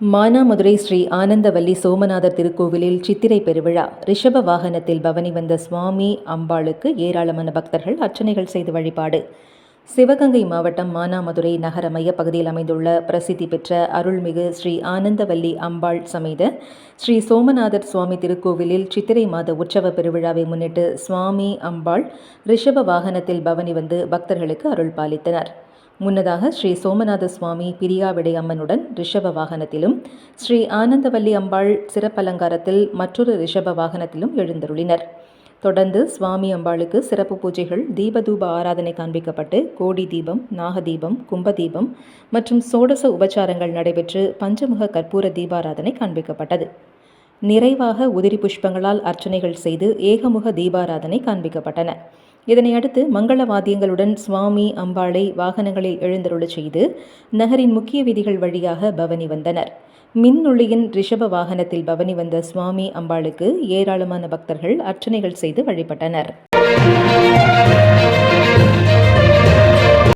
மானாமதுரை ஸ்ரீ ஆனந்தவல்லி சோமநாதர் திருக்கோவிலில் சித்திரை பெருவிழா. ரிஷப வாகனத்தில் பவனி வந்த சுவாமி அம்பாளுக்கு ஏராளமான பக்தர்கள் அர்ச்சனைகள் செய்து வழிபாடு. சிவகங்கை மாவட்டம் மானாமதுரை நகர மையப்பகுதியில் அமைந்துள்ள பிரசித்தி பெற்ற அருள்மிகு ஸ்ரீ ஆனந்தவல்லி அம்பாள் சமேத ஸ்ரீ சோமநாதர் சுவாமி திருக்கோவிலில் சித்திரை மாத உற்சவ பெருவிழாவை முன்னிட்டு சுவாமி அம்பாள் ரிஷப வாகனத்தில் பவனி வந்து பக்தர்களுக்கு அருள் பாலித்தனர். முன்னதாக ஸ்ரீ சோமநாத சுவாமி பிரியாவிடை அம்மனுடன் ரிஷப வாகனத்திலும் ஸ்ரீ ஆனந்தவல்லி அம்பாள் சிறப்பலங்காரத்தில் மற்றொரு ரிஷப வாகனத்திலும் எழுந்தருளினர். தொடர்ந்து சுவாமி அம்பாளுக்கு சிறப்பு பூஜைகள் தீபதூப ஆராதனை காண்பிக்கப்பட்டு கோடி தீபம் நாகதீபம் கும்பதீபம் மற்றும் சோடச உபச்சாரங்கள் நடைபெற்று பஞ்சமுக கற்பூர தீபாராதனை காண்பிக்கப்பட்டது. நிறைவாக உதிரி புஷ்பங்களால் அர்ச்சனைகள் செய்து ஏகமுக தீபாராதனை காண்பிக்கப்பட்டன. இதனையடுத்து மங்கள வாத்தியங்களுடன் சுவாமி அம்பாளை வாகனங்களில் எழுந்தருளச் செய்து நகரின் முக்கிய வீதிகள் வழியாக பவனி வந்தனர். மின்னொளியின் ரிஷப வாகனத்தில் பவனி வந்த சுவாமி அம்பாளுக்கு ஏராளமான பக்தர்கள் அர்ச்சனைகள் செய்து வழிபட்டனர்.